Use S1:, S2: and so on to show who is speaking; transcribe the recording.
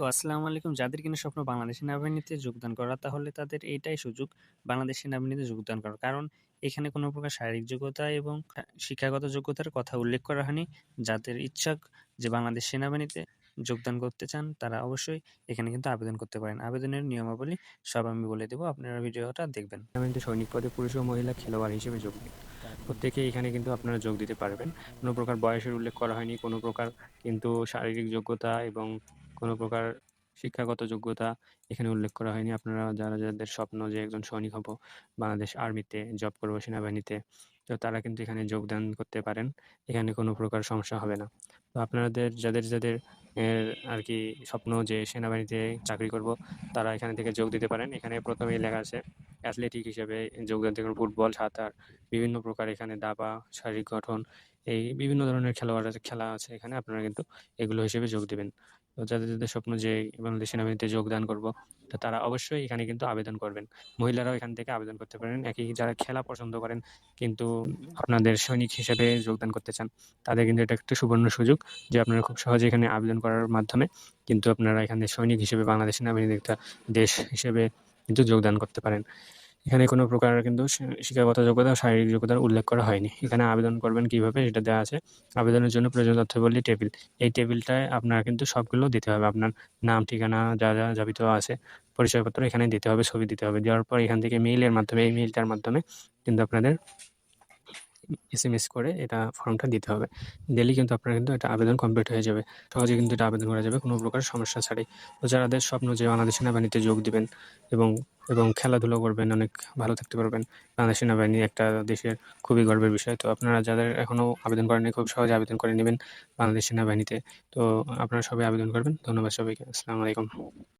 S1: তো আসসালামু আলাইকুম। যাদের কিনা স্বপ্ন বাংলাদেশ সেনাবাহিনীতে যোগদান করা, তাহলে তাদের এইটাই সুযোগ, বাংলাদেশ সেনাবাহিনীতে যোগদান করার কারণ এখানে কোনো প্রকার শারীরিক যোগ্যতা এবং শিক্ষাগত যোগ্যতার কথা উল্লেখ করা হয়নি। যাদের ইচ্ছা যে বাংলাদেশ সেনাবাহিনীতে যোগদান করতে চান, তারা অবশ্যই এখানে কিন্তু আবেদন করতে পারেন। আবেদনের নিয়মাবলী সব আমি বলে দেবো, আপনারা ভিডিওটা দেখবেন।
S2: সেনাবাহিনীতে সৈনিক পদে পুরুষ ও মহিলা খেলোয়াড় হিসেবে যোগ দিন। প্রত্যেকে এখানে কিন্তু আপনারা যোগ দিতে পারবেন। কোনো প্রকার বয়সের উল্লেখ করা হয়নি, কোনো প্রকার কিন্তু শারীরিক যোগ্যতা এবং কোনো প্রকার শিক্ষাগত যোগ্যতা এখানে উল্লেখ করা হয়নি। আপনারা যারা, যাদের স্বপ্ন যে একজন সৈনিক হব, বাংলাদেশ আর্মিতে জব করব সেনাবাহিনীতে, তো তারা কিন্তু এখানে যোগদান করতে পারেন। এখানে কোনো প্রকার সমস্যা হবে না। তো আপনাদের, যাদের যাদের আর কি স্বপ্ন যে সেনাবাহিনীতে চাকরি করব, তারা এখানে থেকে যোগ দিতে পারেন। এখানে প্রথমেই লেখা আছে অ্যাথলেটিক হিসেবে যোগদান থেকে ফুটবল, সাঁতার, বিভিন্ন প্রকার এখানে দাবা, শারীরিক গঠন, এই বিভিন্ন ধরনের খেলোয়াড় খেলা আছে এখানে, আপনারা কিন্তু এগুলো হিসেবে যোগ দেবেন। তো যাদের যাদের স্বপ্ন যে বাংলাদেশ সেনাবাহিনীতে যোগদান করব, তো তারা অবশ্যই এখানে কিন্তু আবেদন করবেন। মহিলারাও এখান থেকে আবেদন করতে পারেন। একই যারা খেলা পছন্দ করেন, কিন্তু আপনাদের সৈনিক হিসেবে যোগদান করতে চান, তাদের কিন্তু এটা একটা সুবর্ণ সুযোগ যে আপনারা খুব সহজে এখানে আবেদন করার মাধ্যমে কিন্তু আপনারা এখানে সৈনিক হিসেবে বাংলাদেশ সেনাবাহিনীর একটা দেশ হিসেবে কিন্তু যোগদান করতে পারেন। এখানে কোনো প্রকার কিন্তু শিক্ষাগত যোগ্যতা, শারীরিক যোগ্যতার উল্লেখ করা হয়নি। এখানে আবেদন করবেন কীভাবে সেটা দেওয়া আছে। আবেদনের জন্য প্রয়োজন তথ্যবলী টেবিল। এই টেবিলটায় আপনার কিন্তু সবগুলো দিতে হবে। আপনার নাম, ঠিকানা, যা যা যাবিত আছে, পরিচয়পত্র এখানে দিতে হবে, ছবি দিতে হবে। দেওয়ার পর এখান থেকে মেইলের মাধ্যমে, এই মেইলটার মাধ্যমে কিন্তু আপনাদের এস এম এস করে এটা ফর্মটা দিতে হবে। দিলেই কিন্তু আপনার কিন্তু এটা আবেদন কমপ্লিট হয়ে যাবে। সহজে কিন্তু এটা আবেদন করা যাবে, কোনো প্রকার সমস্যা ছাড়াই। তো যাদের স্বপ্ন যে বাংলাদেশ সেনাবাহিনীতে যোগ দিবেন এবং এবং খেলাধুলো করবেন, অনেক ভালো থাকতে পারবেন। বাংলাদেশ সেনাবাহিনী একটা দেশের খুবই গর্বের বিষয়। তো আপনারা যাদের এখনও আবেদন করেননি খুব সহজে আবেদন করে নেবেন বাংলাদেশ সেনাবাহিনীতে। তো আপনারা সবাই আবেদন করবেন। ধন্যবাদ সবাইকে। আসসালামু আলাইকুম।